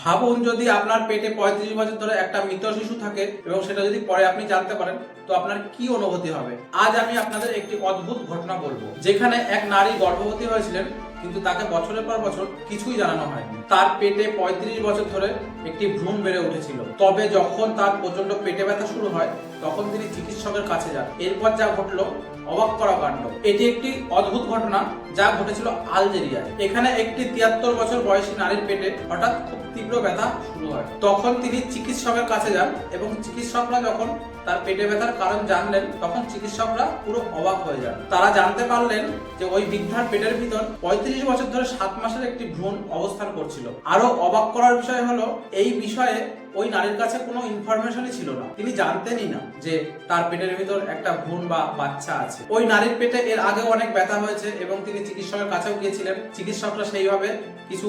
ভাবুন যদি আপনার পেটে পঁয়ত্রিশ বছর ধরে একটা মৃত শিশু থাকে এবং সেটা যদি পরে আপনি জানতে পারেন, তো আপনার কি অনুভূতি হবে? আজ আমি আপনাদের একটি অদ্ভুত ঘটনা বলব, যেখানে এক নারী গর্ভবতী হয়েছিলেন, কিন্তু তাকে বছরের পর বছর কিছুই জানানো হয়নি। তার পেটে পঁয়ত্রিশ বছর ধরে একটি ভ্রূণ বেড়ে উঠেছিল। তবে যখন তার প্রচণ্ড পেটে ব্যথা শুরু হয়, তখন তিনি চিকিৎসকের কাছে যান। এরপর যা ঘটলো, অবাক করা কাণ্ড। এটি একটি অদ্ভুত ঘটনা, যা ঘটেছিল আলজেরিয়ায়। এখানে একটি তিয়াত্তর বছর বয়সী নারীর পেটে হঠাৎ খুব ব্যথা শুরু হয়। তখন তিনি চিকিৎসকের কাছে যান এবং চিকিৎসকরা যখন তার পেটে ব্যথার কারণ জানলেন, তখন চিকিৎসকরা পুরো অবাক হয়ে যান। তারা জানতে পারলেন যে ওই বৃদ্ধার পেটের ভিতর পঁয়ত্রিশ বছর ধরে সাত মাসের একটি ভ্রূণ অবস্থান করছিল। আরও অবাক করার বিষয় হলো, এই বিষয়ে ওই নারীর কাছে কোনো ইনফরমেশনই ছিল না। তিনি জানতেনই না যে তার পেটের ভিতর একটা ভ্রূণ বা বাচ্চা আছে। ওই নারীর পেটে এর আগেও অনেক ব্যথা হয়েছে এবং তিনি চিকিৎসকের কাছেও গিয়েছিলেন। চিকিৎসকরা সেইভাবে কিছু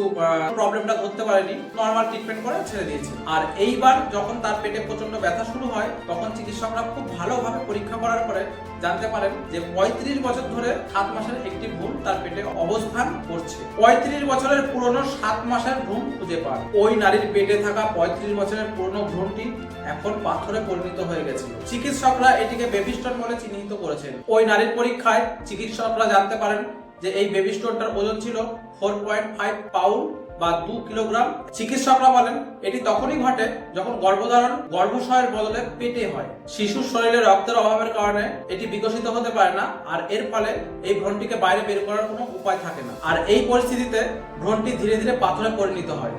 প্রবলেমটা ধরতে পারেনি। নর্মাল ট্রিটমেন্ট করে ছেড়ে দিয়েছে। আর এইবার যখন তার পেটে প্রচণ্ড ব্যথা শুরু হয়, তখন চিকিৎসকরা খুব ভালোভাবে পরীক্ষা করার পরে জানতে পারেন যে পঁয়ত্রিশ বছর ধরে সাত মাসের একটি ভ্রূণ তার পেটে অবস্থান করছে। পঁয়ত্রিশ বছরের পুরনো সাত মাসের ভ্রূণ খুঁজে পান। ওই নারীর পেটে থাকা পঁয়ত্রিশ বছরের পুরনো ভ্রূণটি এখন পাথরে পরিণত হয়ে গেছে। চিকিৎসকরা এটিকে বেবিস্টন বলে চিহ্নিত করেছেন। ওই নারীর পরীক্ষায় চিকিৎসকরা জানতে পারেন যে এই বেবি স্টোনটার ওজন ছিল ফোর পয়েন্ট ফাইভ পাউন্ড বা দু কিলোগ্রাম চিকিৎসকরা বলেন, এটি তখনই ঘটে যখন গর্ভধারণ গর্ভাশয়ের বদলে পেটে হয়। শিশুর শরীরে রক্তের অভাবের কারণে এটি বিকশিত হতে পারে না, আর এর ফলে এই ভ্রূণটিকে বাইরে বের করার কোনো উপায় থাকে না। আর এই পরিস্থিতিতে ভ্রূণটি ধীরে ধীরে পাথরে পরিণত হয়।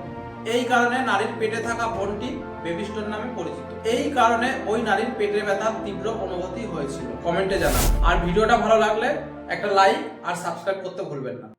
এই কারণে নারীর পেটে থাকা ভ্রূণটি বেবিস্টোন নামে পরিচিত। এই কারণে ওই নারীর পেটে ব্যথা তীব্র অনুভূতি হয়েছিল। কমেন্টে জানান। আর ভিডিওটা ভালো লাগলে একটা লাইক আর সাবস্ক্রাইব করতে ভুলবেন না।